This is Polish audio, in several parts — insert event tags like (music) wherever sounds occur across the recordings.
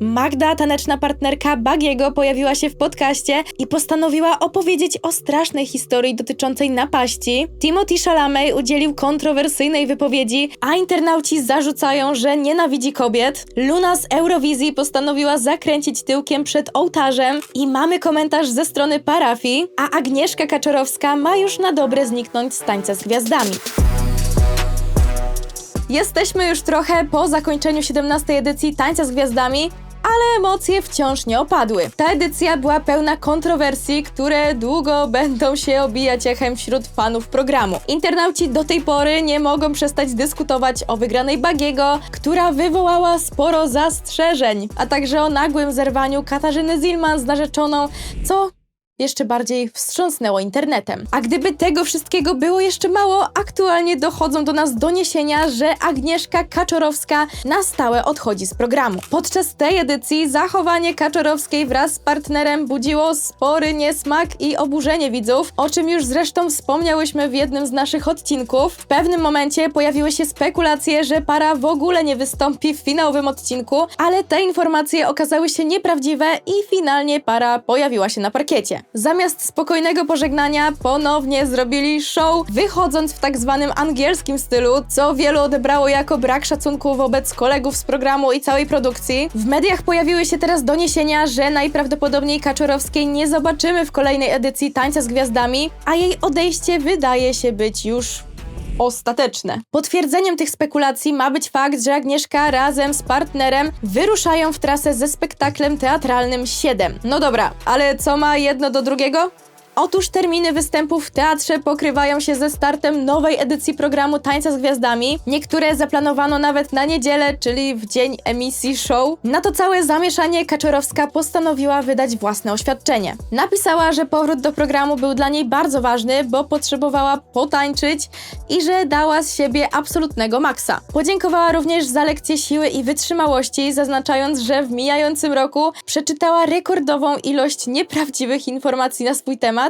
Magda, taneczna partnerka Bagiego, pojawiła się w podcaście i postanowiła opowiedzieć o strasznej historii dotyczącej napaści. Timothy Chalamet udzielił kontrowersyjnej wypowiedzi, a internauci zarzucają, że nienawidzi kobiet. Luna z Eurowizji postanowiła zakręcić tyłkiem przed ołtarzem i mamy komentarz ze strony parafii, a Agnieszka Kaczorowska ma już na dobre zniknąć z tańca z gwiazdami. Jesteśmy już trochę po zakończeniu 17 edycji Tańca z Gwiazdami, ale emocje wciąż nie opadły. Ta edycja była pełna kontrowersji, które długo będą się obijać echem wśród fanów programu. Internauci do tej pory nie mogą przestać dyskutować o wygranej Bagiego, która wywołała sporo zastrzeżeń, a także o nagłym zerwaniu Katarzyny Zilman z narzeczoną, co jeszcze bardziej wstrząsnęło internetem. A gdyby tego wszystkiego było jeszcze mało, aktualnie dochodzą do nas doniesienia, że Agnieszka Kaczorowska na stałe odchodzi z programu. Podczas tej edycji zachowanie Kaczorowskiej wraz z partnerem budziło spory niesmak i oburzenie widzów, o czym już zresztą wspomniałyśmy w jednym z naszych odcinków. W pewnym momencie pojawiły się spekulacje, że para w ogóle nie wystąpi w finałowym odcinku, ale te informacje okazały się nieprawdziwe i finalnie para pojawiła się na parkiecie. Zamiast spokojnego pożegnania ponownie zrobili show, wychodząc w tak zwanym angielskim stylu, co wielu odebrało jako brak szacunku wobec kolegów z programu i całej produkcji. W mediach pojawiły się teraz doniesienia, że najprawdopodobniej Kaczorowskiej nie zobaczymy w kolejnej edycji Tańca z Gwiazdami, a jej odejście wydaje się być już ostateczne. Potwierdzeniem tych spekulacji ma być fakt, że Agnieszka razem z partnerem wyruszają w trasę ze spektaklem teatralnym 7. No dobra, ale co ma jedno do drugiego? Otóż terminy występów w teatrze pokrywają się ze startem nowej edycji programu Tańca z Gwiazdami. Niektóre zaplanowano nawet na niedzielę, czyli w dzień emisji show. Na to całe zamieszanie Kaczorowska postanowiła wydać własne oświadczenie. Napisała, że powrót do programu był dla niej bardzo ważny, bo potrzebowała potańczyć i że dała z siebie absolutnego maksa. Podziękowała również za lekcję siły i wytrzymałości, zaznaczając, że w mijającym roku przeczytała rekordową ilość nieprawdziwych informacji na swój temat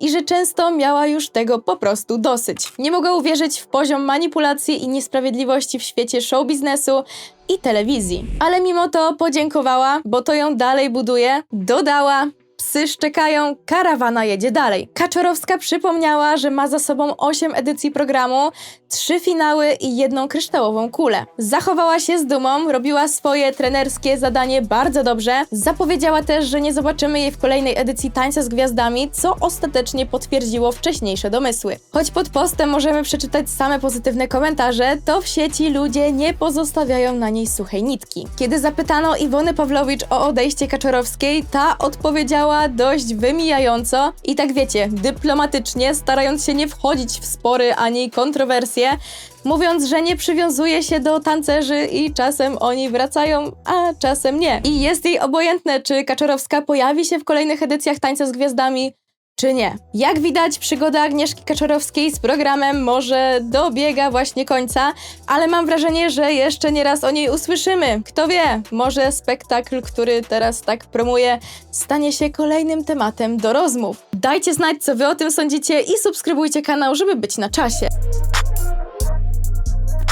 i że często miała już tego po prostu dosyć. Nie mogła uwierzyć w poziom manipulacji i niesprawiedliwości w świecie show biznesu i telewizji. Ale mimo to podziękowała, bo to ją dalej buduje, dodała, Psy szczekają, karawana jedzie dalej. Kaczorowska przypomniała, że ma za sobą 8 edycji programu, 3 finały i jedną kryształową kulę. Zachowała się z dumą, robiła swoje trenerskie zadanie bardzo dobrze. Zapowiedziała też, że nie zobaczymy jej w kolejnej edycji Tańca z Gwiazdami, co ostatecznie potwierdziło wcześniejsze domysły. Choć pod postem możemy przeczytać same pozytywne komentarze, to w sieci ludzie nie pozostawiają na niej suchej nitki. Kiedy zapytano Iwony Pawlowicz o odejście Kaczorowskiej, ta odpowiedziała dość wymijająco i tak wiecie, dyplomatycznie, starając się nie wchodzić w spory ani kontrowersje, mówiąc, że nie przywiązuje się do tancerzy i czasem oni wracają, a czasem nie. I jest jej obojętne, czy Kaczorowska pojawi się w kolejnych edycjach Tańca z Gwiazdami, czy nie. Jak widać, przygoda Agnieszki Kaczorowskiej z programem może dobiega właśnie końca, ale mam wrażenie, że jeszcze nie raz o niej usłyszymy. Kto wie, może spektakl, który teraz tak promuje, stanie się kolejnym tematem do rozmów. Dajcie znać, co wy o tym sądzicie i subskrybujcie kanał, żeby być na czasie.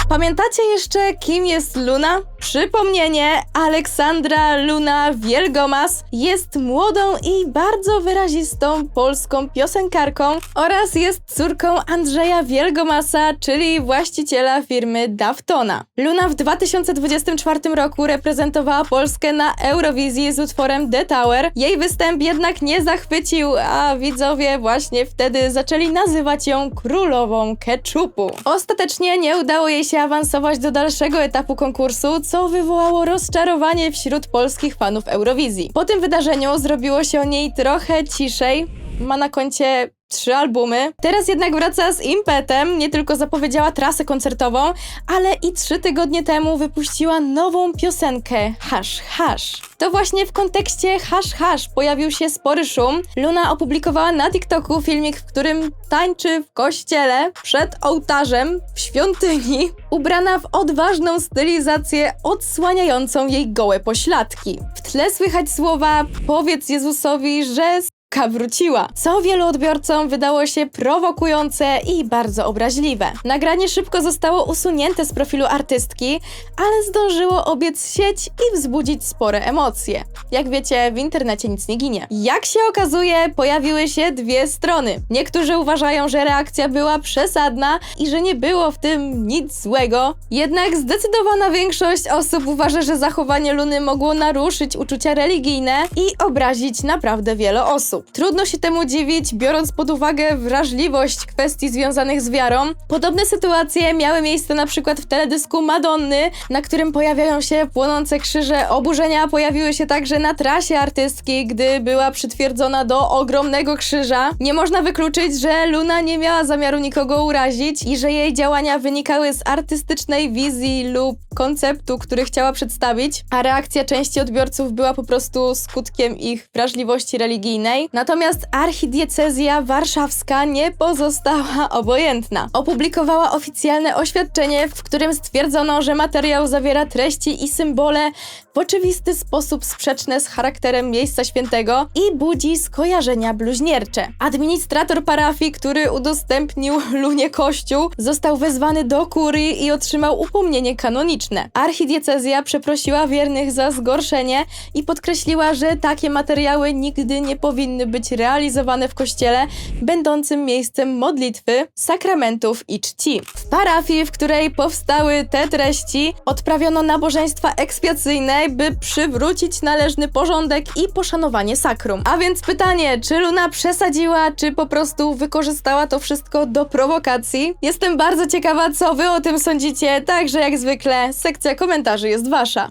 Pamiętacie jeszcze, kim jest Luna? Przypomnienie, Aleksandra Luna Wielgomas jest młodą i bardzo wyrazistą polską piosenkarką oraz jest córką Andrzeja Wielgomasa, czyli właściciela firmy Daftona. Luna w 2024 roku reprezentowała Polskę na Eurowizji z utworem The Tower. Jej występ jednak nie zachwycił, a widzowie właśnie wtedy zaczęli nazywać ją królową ketchupu. Ostatecznie nie udało jej się awansować do dalszego etapu konkursu, co wywołało rozczarowanie wśród polskich fanów Eurowizji. Po tym wydarzeniu zrobiło się o niej trochę ciszej. Ma na koncie trzy albumy. Teraz jednak wraca z impetem, nie tylko zapowiedziała trasę koncertową, ale i trzy tygodnie temu wypuściła nową piosenkę Hash Hash. To właśnie w kontekście Hash Hash pojawił się spory szum. Luna opublikowała na TikToku filmik, w którym tańczy w kościele przed ołtarzem w świątyni, ubrana w odważną stylizację odsłaniającą jej gołe pośladki. W tle słychać słowa powiedz Jezusowi, że wróciła, co wielu odbiorcom wydało się prowokujące i bardzo obraźliwe. Nagranie szybko zostało usunięte z profilu artystki, ale zdążyło obiec sieć i wzbudzić spore emocje. Jak wiecie, w internecie nic nie ginie. Jak się okazuje, pojawiły się dwie strony. Niektórzy uważają, że reakcja była przesadna i że nie było w tym nic złego, jednak zdecydowana większość osób uważa, że zachowanie Luny mogło naruszyć uczucia religijne i obrazić naprawdę wiele osób. Trudno się temu dziwić, biorąc pod uwagę wrażliwość kwestii związanych z wiarą. Podobne sytuacje miały miejsce na przykład w teledysku Madonny, na którym pojawiają się płonące krzyże. Oburzenia pojawiły się także na trasie artystki, gdy była przytwierdzona do ogromnego krzyża. Nie można wykluczyć, że Luna nie miała zamiaru nikogo urazić i że jej działania wynikały z artystycznej wizji lub konceptu, który chciała przedstawić, a reakcja części odbiorców była po prostu skutkiem ich wrażliwości religijnej. Natomiast archidiecezja warszawska nie pozostała (laughs) obojętna. Opublikowała oficjalne oświadczenie, w którym stwierdzono, że materiał zawiera treści i symbole w oczywisty sposób sprzeczne z charakterem miejsca świętego i budzi skojarzenia bluźniercze. Administrator parafii, który udostępnił (laughs) Lunie kościół, został wezwany do kurii i otrzymał upomnienie kanoniczne. Archidiecezja przeprosiła wiernych za zgorszenie i podkreśliła, że takie materiały nigdy nie powinny być realizowane w kościele, będącym miejscem modlitwy, sakramentów i czci. W parafii, w której powstały te treści, odprawiono nabożeństwa ekspiacyjne, by przywrócić należny porządek i poszanowanie sakrum. A więc pytanie, czy Luna przesadziła, czy po prostu wykorzystała to wszystko do prowokacji? Jestem bardzo ciekawa, co wy o tym sądzicie, także jak zwykle sekcja komentarzy jest wasza.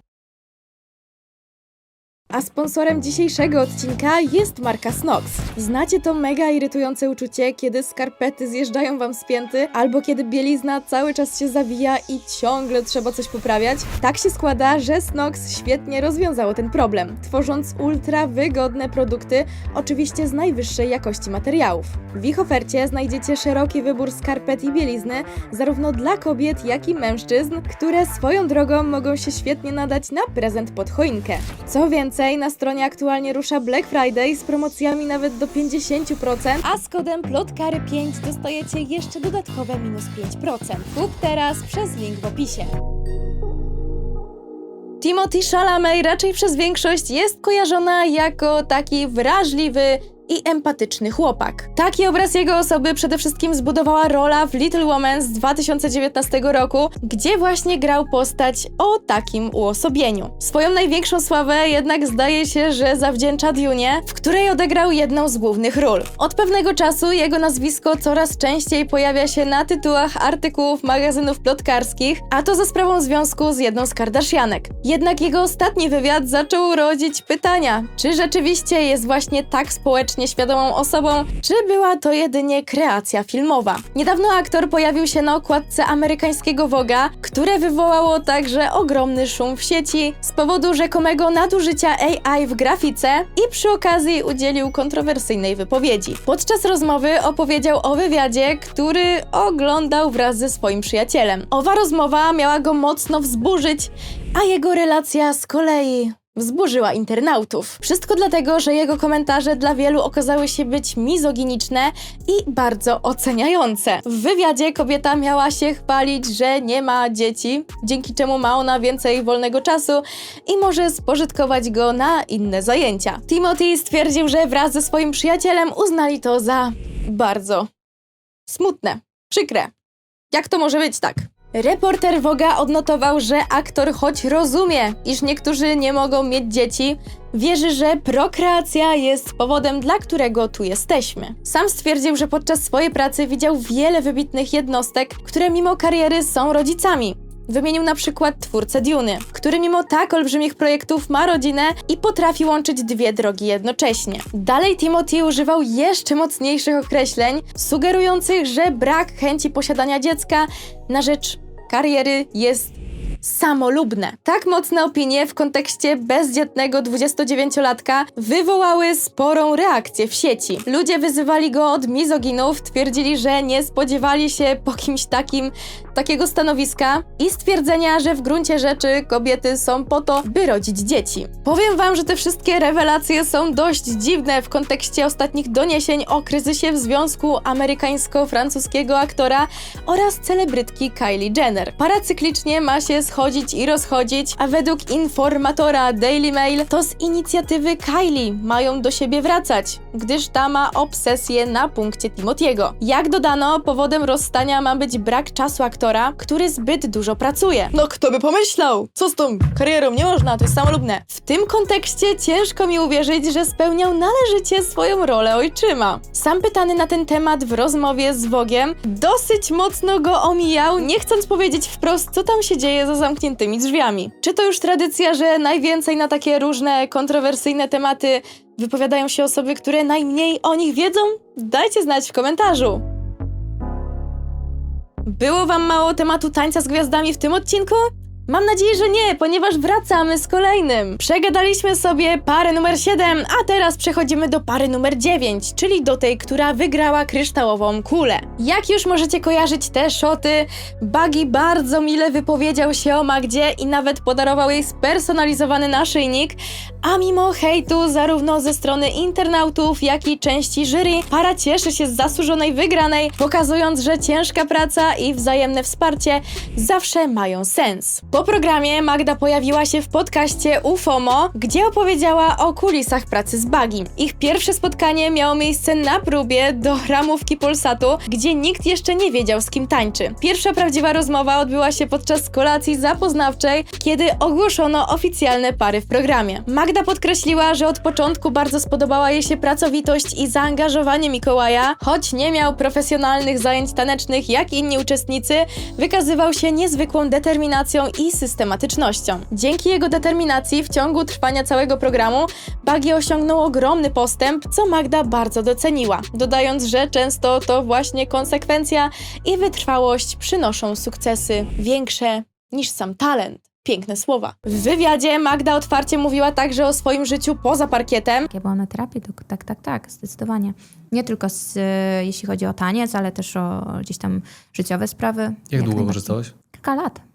A sponsorem dzisiejszego odcinka jest marka Snox. Znacie to mega irytujące uczucie, kiedy skarpety zjeżdżają wam z pięty, albo kiedy bielizna cały czas się zawija i ciągle trzeba coś poprawiać? Tak się składa, że Snox świetnie rozwiązało ten problem, tworząc ultra wygodne produkty, oczywiście z najwyższej jakości materiałów. W ich ofercie znajdziecie szeroki wybór skarpet i bielizny, zarówno dla kobiet, jak i mężczyzn, które swoją drogą mogą się świetnie nadać na prezent pod choinkę. Co więcej, na stronie aktualnie rusza Black Friday z promocjami nawet do 50%, a z kodem PLOTKARY5 dostajecie jeszcze dodatkowe minus 5%. Kup teraz przez link w opisie. Timothy Chalamet raczej przez większość jest kojarzona jako taki wrażliwy i empatyczny chłopak. Taki obraz jego osoby przede wszystkim zbudowała rola w Little Woman z 2019 roku, gdzie właśnie grał postać o takim uosobieniu. Swoją największą sławę jednak zdaje się, że zawdzięcza Dune, w której odegrał jedną z głównych ról. Od pewnego czasu jego nazwisko coraz częściej pojawia się na tytułach artykułów magazynów plotkarskich, a to za sprawą związku z jedną z Kardashianek. Jednak jego ostatni wywiad zaczął rodzić pytania, czy rzeczywiście jest właśnie tak społecznie świadomą osobą, czy była to jedynie kreacja filmowa. Niedawno aktor pojawił się na okładce amerykańskiego Voga, które wywołało także ogromny szum w sieci z powodu rzekomego nadużycia AI w grafice i przy okazji udzielił kontrowersyjnej wypowiedzi. Podczas rozmowy opowiedział o wywiadzie, który oglądał wraz ze swoim przyjacielem. Owa rozmowa miała go mocno wzburzyć, a jego relacja z kolei wzburzyła internautów. Wszystko dlatego, że jego komentarze dla wielu okazały się być mizoginiczne i bardzo oceniające. W wywiadzie kobieta miała się chwalić, że nie ma dzieci, dzięki czemu ma ona więcej wolnego czasu i może spożytkować go na inne zajęcia. Timothy stwierdził, że wraz ze swoim przyjacielem uznali to za bardzo smutne, przykre. Jak to może być tak? Reporter Woga odnotował, że aktor choć rozumie, iż niektórzy nie mogą mieć dzieci, wierzy, że prokreacja jest powodem, dla którego tu jesteśmy. Sam stwierdził, że podczas swojej pracy widział wiele wybitnych jednostek, które mimo kariery są rodzicami. Wymienił na przykład twórcę Duny, który mimo tak olbrzymich projektów ma rodzinę i potrafi łączyć dwie drogi jednocześnie. Dalej Timothy używał jeszcze mocniejszych określeń, sugerujących, że brak chęci posiadania dziecka na rzecz kariery jest samolubne. Tak mocne opinie w kontekście bezdzietnego 29-latka wywołały sporą reakcję w sieci. Ludzie wyzywali go od mizoginów, twierdzili, że nie spodziewali się po kimś takim takiego stanowiska i stwierdzenia, że w gruncie rzeczy kobiety są po to, by rodzić dzieci. Powiem wam, że te wszystkie rewelacje są dość dziwne w kontekście ostatnich doniesień o kryzysie w związku amerykańsko-francuskiego aktora oraz celebrytki Kylie Jenner. Paracyklicznie ma się schodzić i rozchodzić, a według informatora Daily Mail to z inicjatywy Kylie mają do siebie wracać, gdyż ta ma obsesję na punkcie Timotiego. Jak dodano, powodem rozstania ma być brak czasu aktora, który zbyt dużo pracuje. No kto by pomyślał? Co z tą karierą? Nie można, to jest samolubne. W tym kontekście ciężko mi uwierzyć, że spełniał należycie swoją rolę ojczyma. Sam pytany na ten temat w rozmowie z Wogiem dosyć mocno go omijał, nie chcąc powiedzieć wprost, co tam się dzieje za zamkniętymi drzwiami. Czy to już tradycja, że najwięcej na takie różne kontrowersyjne tematy wypowiadają się osoby, które najmniej o nich wiedzą? Dajcie znać w komentarzu. Było wam mało tematu tańca z gwiazdami w tym odcinku? Mam nadzieję, że nie, ponieważ wracamy z kolejnym. Przegadaliśmy sobie parę numer 7, a teraz przechodzimy do pary numer 9, czyli do tej, która wygrała kryształową kulę. Jak już możecie kojarzyć te szoty, Buggy bardzo mile wypowiedział się o Magdzie i nawet podarował jej spersonalizowany naszyjnik, a mimo hejtu zarówno ze strony internautów, jak i części jury, para cieszy się z zasłużonej wygranej, pokazując, że ciężka praca i wzajemne wsparcie zawsze mają sens. Po programie Magda pojawiła się w podcaście UFOMO, gdzie opowiedziała o kulisach pracy z Buggy. Ich pierwsze spotkanie miało miejsce na próbie do ramówki Polsatu, gdzie nikt jeszcze nie wiedział z kim tańczy. Pierwsza prawdziwa rozmowa odbyła się podczas kolacji zapoznawczej, kiedy ogłoszono oficjalne pary w programie. Magda podkreśliła, że od początku bardzo spodobała jej się pracowitość i zaangażowanie Mikołaja, choć nie miał profesjonalnych zajęć tanecznych jak inni uczestnicy, wykazywał się niezwykłą determinacją i systematycznością. Dzięki jego determinacji w ciągu trwania całego programu Buggy osiągnął ogromny postęp, co Magda bardzo doceniła, dodając, że często to właśnie konsekwencja i wytrwałość przynoszą sukcesy większe niż sam talent. Piękne słowa. W wywiadzie Magda otwarcie mówiła także o swoim życiu poza parkietem, Jak ja byłam na terapii, to tak, tak, tak, zdecydowanie. Nie tylko z, e, jeśli chodzi o taniec, ale też o gdzieś tam życiowe sprawy. Jak, długo najbardziej. korzystałaś? Kilka lat.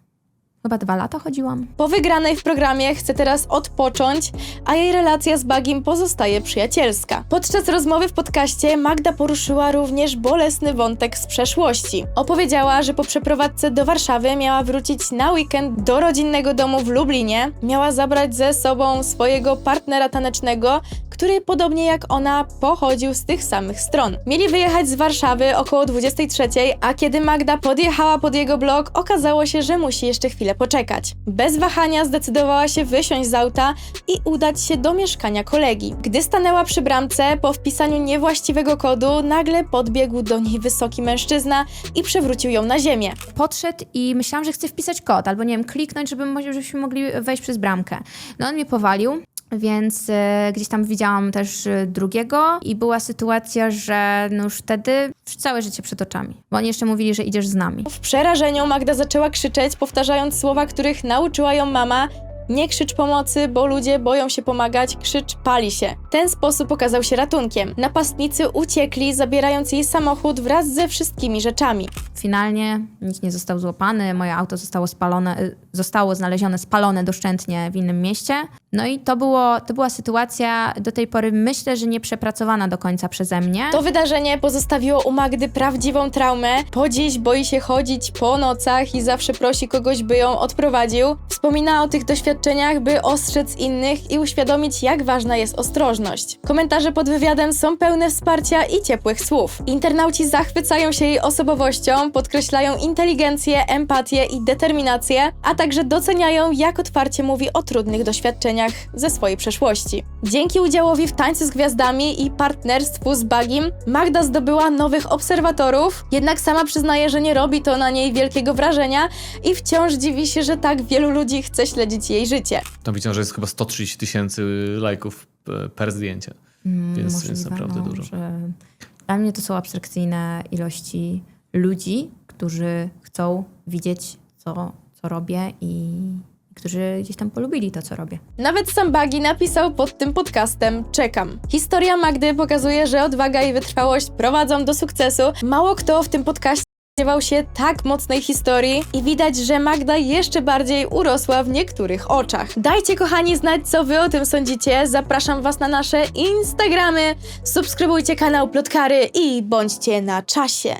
Chyba dwa lata chodziłam. Po wygranej w programie chce teraz odpocząć, a jej relacja z Bagim pozostaje przyjacielska. Podczas rozmowy w podcaście Magda poruszyła również bolesny wątek z przeszłości. Opowiedziała, że po przeprowadzce do Warszawy miała wrócić na weekend do rodzinnego domu w Lublinie. Miała zabrać ze sobą swojego partnera tanecznego, który podobnie jak ona pochodził z tych samych stron. Mieli wyjechać z Warszawy około 23, a kiedy Magda podjechała pod jego blok, okazało się, że musi jeszcze chwilę poczekać. Bez wahania zdecydowała się wysiąść z auta i udać się do mieszkania kolegi. Gdy stanęła przy bramce, po wpisaniu niewłaściwego kodu, nagle podbiegł do niej wysoki mężczyzna i przewrócił ją na ziemię. Podszedł i myślałam, że chce wpisać kod, albo nie wiem, kliknąć, żeby, żebyśmy mogli wejść przez bramkę. No on mnie powalił. Więc e, gdzieś tam widziałam też e, drugiego i była sytuacja, że no już wtedy całe życie przed oczami. Bo oni jeszcze mówili, że idziesz z nami. W przerażeniu Magda zaczęła krzyczeć, powtarzając słowa, których nauczyła ją mama. Nie krzycz pomocy, bo ludzie boją się pomagać, krzycz pali się. Ten sposób okazał się ratunkiem. Napastnicy uciekli, zabierając jej samochód wraz ze wszystkimi rzeczami. Finalnie nikt nie został złapany, moje auto zostało spalone, y, zostało znalezione spalone doszczętnie w innym mieście. No i to, było, to była sytuacja do tej pory myślę, że nie przepracowana do końca przeze mnie. To wydarzenie pozostawiło u Magdy prawdziwą traumę. Po dziś boi się chodzić po nocach i zawsze prosi kogoś, by ją odprowadził. Wspomina o tych doświadczeniach, by ostrzec innych i uświadomić, jak ważna jest ostrożność. Komentarze pod wywiadem są pełne wsparcia i ciepłych słów. Internauci zachwycają się jej osobowością, podkreślają inteligencję, empatię i determinację, a także doceniają, jak otwarcie mówi o trudnych doświadczeniach ze swojej przeszłości. Dzięki udziałowi w Tańcu z Gwiazdami i partnerstwu z Bagim, Magda zdobyła nowych obserwatorów, jednak sama przyznaje, że nie robi to na niej wielkiego wrażenia i wciąż dziwi się, że tak wielu ludzi chce śledzić jej życie. Tam widziałem, że jest chyba 130 tysięcy lajków e, per zdjęcie. Więc Możliwe, jest naprawdę no, dużo. Że... Dla mnie to są abstrakcyjne ilości ludzi, którzy chcą widzieć, co, co robię i którzy gdzieś tam polubili to, co robię. Nawet sam Bagi napisał pod tym podcastem Czekam. Historia Magdy pokazuje, że odwaga i wytrwałość prowadzą do sukcesu. Mało kto w tym podcaście spodziewał się tak mocnej historii i widać, że Magda jeszcze bardziej urosła w niektórych oczach. Dajcie kochani znać, co wy o tym sądzicie. Zapraszam was na nasze Instagramy. Subskrybujcie kanał Plotkary i bądźcie na czasie.